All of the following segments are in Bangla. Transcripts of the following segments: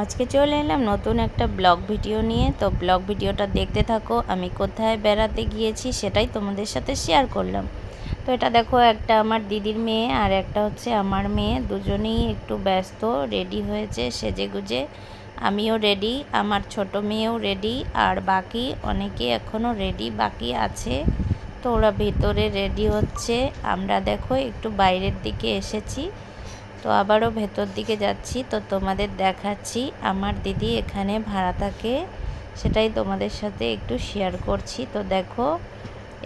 আজকে চলে এলাম নতুন একটা ব্লগ ভিডিও নিয়ে। তো ব্লগ ভিডিওটা দেখতে থাকো, আমি কোথায় বেড়াতে গিয়েছি সেটাই তোমাদের সাথে শেয়ার করলাম। তো এটা দেখো, একটা আমার দিদির মেয়ে আর একটা হচ্ছে আমার মেয়ে। দুজনেই একটু ব্যস্ত রেডি হয়েছে সেজে গুজে। আমিও রেডি আমার ছোট মেয়েও রেডি আর বাকি অনেকে এখনও রেডি বাকি আছে। তো ওরা ভেতরে রেডি হচ্ছে। আমরা দেখো একটু বাইরের দিকে এসেছি। তো আবারও ভেতর দিকে যাচ্ছি, তো তোমাদের দেখাচ্ছি। আমার দিদি এখানে ভাড়া থাকে, সেটাই তোমাদের সাথে একটু শেয়ার করছি। তো দেখো,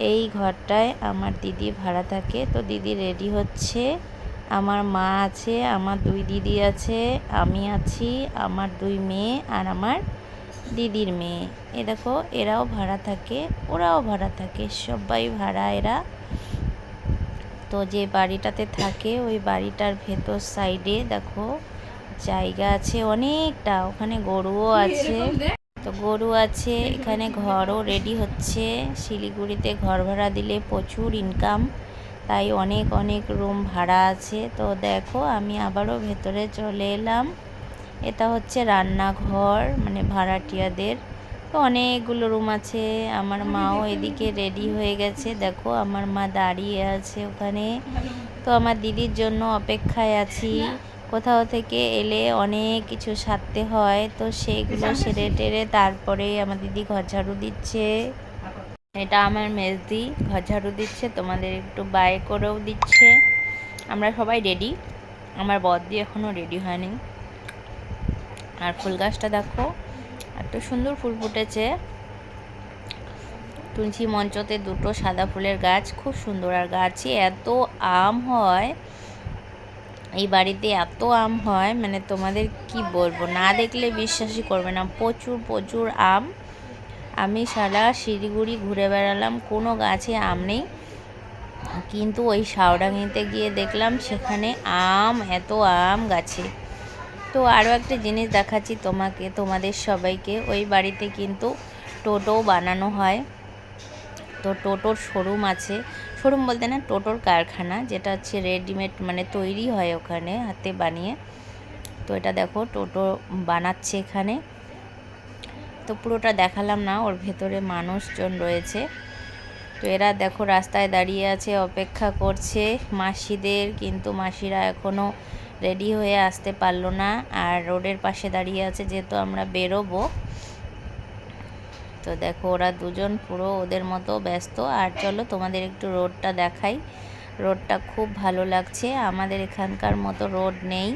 এই ঘরটায় আমার দিদি ভাড়া থাকে, তো দিদি রেডি হচ্ছে। আমার মা আছে, আমার দুই দিদি আছে, আমি আছি, আমার দুই মেয়ে আর আমার দিদির মেয়ে। এ দেখো, এরাও ভাড়া থাকে, ওরাও ভাড়া থাকে, সবাই ভাড়া এরা। তো যে বাড়িটাতে থাকে ওই বাড়িটার ভেতর সাইডে দেখো জায়গা আছে অনেকটা ওখানে গরুও আছে। তো গরু আছে এখানে ঘরও রেডি হচ্ছে। শিলিগুড়িতে ঘর ভাড়া দিলে প্রচুর ইনকাম তাই অনেক অনেক রুম ভাড়া আছে। তো দেখো আমি আবারও ভেতরে চলে এলাম। এটা হচ্ছে রান্নাঘর মানে ভাড়াটিয়াদের তো অনেকগুলো রুম আছে। আমার মাও এদিকে রেডি হয়ে গেছে। দেখো, আমার মা দাঁড়িয়ে আছে ওখানে। তো আমার দিদির জন্য অপেক্ষায় আছি। কোথাও থেকে এলে অনেক কিছু সারতে হয়। তো সেগুলো সেরে টেরে তারপরে আমার দিদি ঘর ঝাড়ু দিচ্ছে। এটা আমার মেজদি ঘর ঝাড়ু দিচ্ছে। তোমাদের একটু বাই করেও দিচ্ছে। আমরা সবাই রেডি আমার বদ্দি এখনও রেডি হয়নি। আর ফুল গাছটা দেখো। এত সুন্দর ফুল ফুটেছে। তুলসী মঞ্চতে দুটো সাদা ফুলের গাছ, খুব সুন্দর আর গাছে এত আম হয়। এই বাড়িতে এত আম হয় মানে তোমাদের কি বলব? না দেখলে বিশ্বাসই করবে না, প্রচুর প্রচুর আম। আমি সারা শিলিগুড়ি ঘুরে বেড়ালাম, কোনো গাছে আম নেই। কিন্তু ওই সাউডাঙিতে গিয়ে দেখলাম সেখানে আম, এত আম গাছে। তো আরও একটা জিনিস দেখাচ্ছি তোমাকে, তোমাদের সবাইকে। ওই বাড়িতে কিন্তু টোটো বানানো হয়। তো টোটোর শোরুম আছে। শোরুম বলতে না, টোটোর কারখানা, যেটা হচ্ছে রেডিমেড মানে তৈরি হয় ওখানে হাতে বানিয়ে। তো এটা দেখো, টোটো বানাচ্ছে এখানে। তো পুরোটা দেখালাম না, ওর ভেতরে মানুষজন রয়েছে। তো এরা দেখো রাস্তায় দাঁড়িয়ে আছে, অপেক্ষা করছে। মাসিদের, কিন্তু মাসিরা এখনও রেডি হয়ে আসতে পারল না আর রোডের পাশে দাঁড়িয়ে আছে যেহেতু আমরা বেরোবো। তো দেখো, ওরা দুজন পুরো ওদের মতো ব্যস্ত। আর চলো তোমাদের একটু রোডটা দেখাই। রোডটা খুব ভালো লাগছে। আমাদের এখানকার মতো রোড নেই।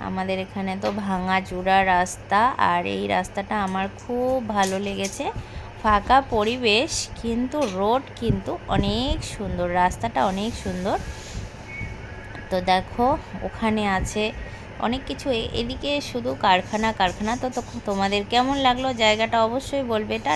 আমাদের এখানে তো ভাঙা চূড়া রাস্তা। আর এই রাস্তাটা আমার খুব ভালো লেগেছে। ফাঁকা পরিবেশ, কিন্তু রোড কিন্তু অনেক সুন্দর। রাস্তাটা অনেক সুন্দর। তো দেখো, ওখানে আছে অনেক কিছু। এদিকে শুধু কারখানা কারখানা। তো তোমাদের কেমন লাগল? জায়গাটা অবশ্যই বলবে। এটা